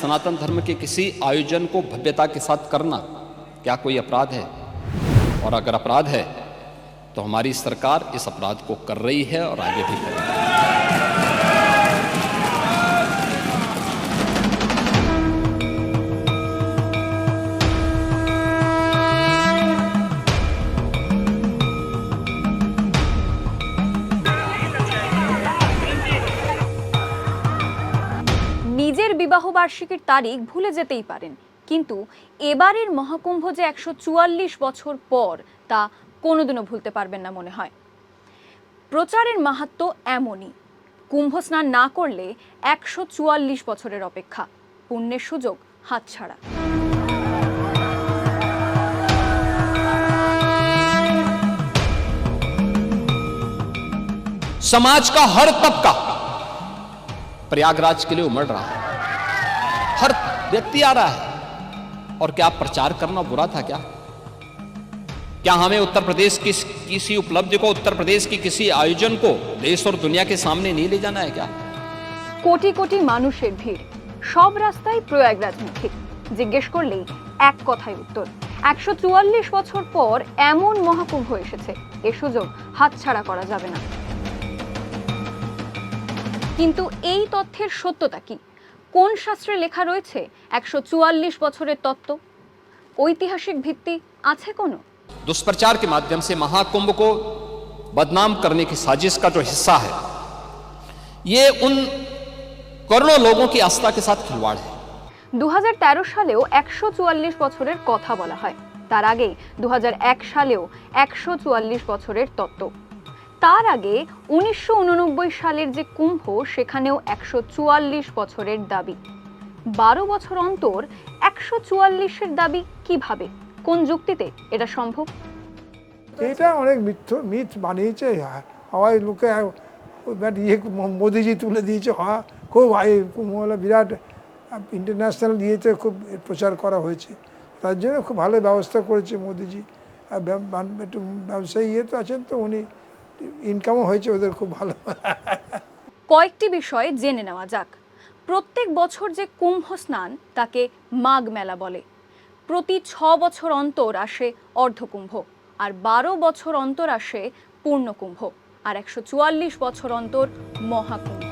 सनातन धर्म के किसी आयोजन को भव्यता के साथ करना क्या कोई अपराध है? और अगर अपराध है तो हमारी सरकार इस अपराध को कर रही है और आगे भी करेगी বিবাহ বার্ষিকীর তারিখ ভুলে যেতেই পারেন কিন্তু এবারের মহাকুম্ভ যে একশো চুয়াল্লিশ বছর পর তা কোনোদিনও ভুলতে পারবেন না মনে হয় প্রচারের মাহাত্ম এমনই কুম্ভ স্নান না করলে একশো চুয়াল্লিশ বছরের অপেক্ষা পুণ্যের সুযোগ হাতছাড়া समाज का हर तबका प्रयागराज के लिए उमड़ रहा है हर व्यक्ति आ रहा है और क्या प्रचार करना बुरा था क्या क्या हमें उत्तर प्रदेश की किसी उपलब्धि को उत्तर प्रदेश की किसी आयोजन को देश और दुनिया के सामने नहीं ले जाना है क्या কোটি কোটি মানুষের ভিড় সব রাস্তায় প্রয়াগরাজমুখী জিজ্ঞেস করলেই এক কথাই উত্তর একশো চুয়াল্লিশ বছর পর এমন মহাকুম্ভ এসেছে এ সুযোগ হাতছাড়া করা যাবে না কিন্তু এই তথ্যের সত্যতা কি কোন শাস্ত্রে লেখা রয়েছে একশো চুয়াল্লিশ বছরের তত্ত্ব ঐতিহাসিক ভিত্তি আছে কোনো दुष्प्रचार के माध्यम से महाकुंभ को बदनाम करने की साजिश का जो हिस्सा है ये उन करोड़ों लोगों की आस्था के साथ खिलवाड़ है দু সালেও একশো চুয়াল্লিশ বছরের কথা বলা হয় তার আগে দু সালেও একশো চুয়াল্লিশ বছরের তত্ত্ব তার আগে উনিশশো উননব্বই সালের যে কুম্ভ, সেখানেও একশো চুয়াল্লিশ বছরের দাবি। বারো বছর অন্তর একশো চুয়াল্লিশের দাবি কীভাবে? কোন যুক্তিতে এটা সম্ভব? এটা অনেক মিথ্য, মিথ বানিয়েছে হাওয়াই লোকে ইয়ে মোদিজি তুলে দিয়েছে, হওয়া খুব কুম্ভমেলা বিরাট ইন্টারন্যাশনাল ইয়েতে খুব প্রচার করা হয়েছে। তার জন্য খুব ভালো ব্যবস্থা করেছে মোদিজি। একটু ব্যবসায়ী ইয়ে তো আছেন তো, উনি ইনকামও হয়েছে, ওদের খুব ভালো। কয়েকটি বিষয়ে জেনে নেওয়া যাক। প্রত্যেক বছর যে কুম্ভ স্নান, তাকে মাঘ মেলা বলে। প্রতি ছ বছর অন্তর আসে অর্ধকুম্ভ, আর বারো বছর অন্তর আসে পূর্ণকুম্ভ, আর একশো চুয়াল্লিশ বছর অন্তর মহাকুম্ভ।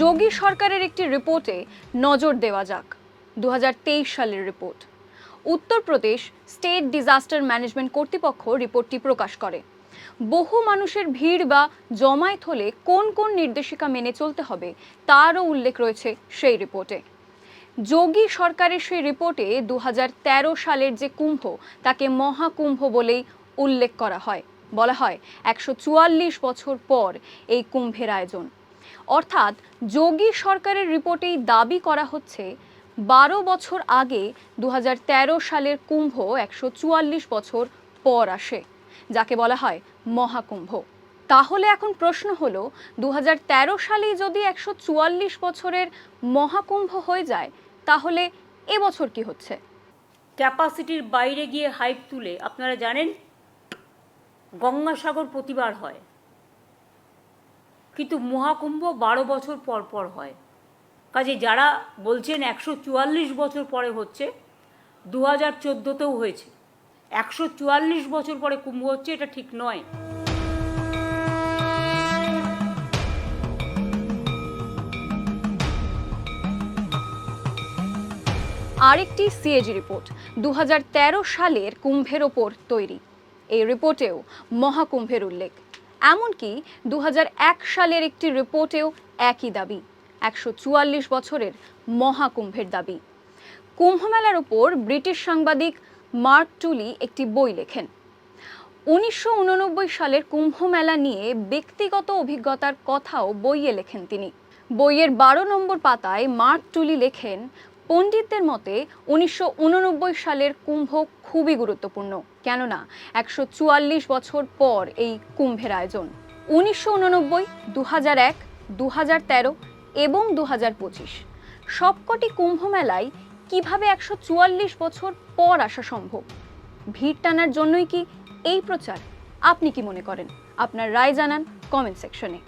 যোগী সরকারের একটি রিপোর্টে নজর দেওয়া যাক। দু হাজার তেইশ সালের report. Uttar Pradesh state disaster management কর্তৃপক্ষ রিপোর্টটি প্রকাশ করে। বহু মানুষের ভিড় বা জমায়েত হলে কোন কোন নির্দেশিকা মেনে চলতে হবে তারও উল্লেখ রয়েছে সেই রিপোর্টে। যোগী সরকারের সেই রিপোর্টে দু হাজার তেরো সালের যে কুম্ভ, তাকে মহাকুম্ভ বলেই উল্লেখ করা হয়। বলা হয়, একশো চুয়াল্লিশ বছর পর এই কুম্ভের আয়োজন। অর্থাৎ যোগী সরকারের রিপোর্টেই দাবি করা হচ্ছে, বারো বছর আগে দু হাজার তেরো সালের কুম্ভ একশো চুয়াল্লিশ বছর পর আসে, যাকে বলা হয় মহাকুম্ভ। তাহলে এখন প্রশ্ন হলো দু সালেই যদি একশো চুয়াল্লিশ বছরের মহাকুম্ভ হয়ে যায়, তাহলে এবছর কি হচ্ছে? ক্যাপাসিটির বাইরে গিয়ে হাইপ তুলে, আপনারা জানেন? গঙ্গাসাগর প্রতিবার হয়। কিন্তু মহাকুম্ভ বারো বছর পর পর হয়। কাজে যারা বলছেন একশো চুয়াল্লিশ বছর পরে হচ্ছে দু হাজার চোদ্দোতেও হয়েছে। একশো চুয়াল্লিশ বছর পরে কুম্ভ হচ্ছে, এটা ঠিক নয়। আরেকটি সিএজি রিপোর্ট দু হাজার তেরো সালের কুম্ভের ওপর তৈরি। এই রিপোর্টেও মহাকুম্ভের উল্লেখ। এমনকি দু হাজার এক সালের একটি রিপোর্টেও একই দাবি, একশো চুয়াল্লিশ বছরের মহাকুম্ভের দাবি। কুম্ভমেলার ওপর ব্রিটিশ সাংবাদিক মার্ক টুলি একটি বই লেখেন। উনিশশো উননব্বই সালের কুম্ভ মেলা নিয়ে ব্যক্তিগত অভিজ্ঞতার কথাও বইয়ে লেখেন তিনি। বইয়ের বারো নম্বর পাতায় মার্ক টুলি লেখেন পণ্ডিতদের মতে, উনিশশো উননব্বই সালের কুম্ভ খুবই গুরুত্বপূর্ণ। কেননা, একশো চুয়াল্লিশ বছর পর এই কুম্ভের আয়োজন। উনিশশো উননব্বই দু হাজার এক দু হাজার তেরো এবং দু হাজার পঁচিশ। সবকটি কুম্ভ মেলায় কীভাবে একশো চুয়াল্লিশ বছর পর আসা সম্ভব? ভিড় টানার জন্যই কি এই প্রচার? আপনি কি মনে করেন? আপনার রায় জানান কমেন্ট সেকশনে।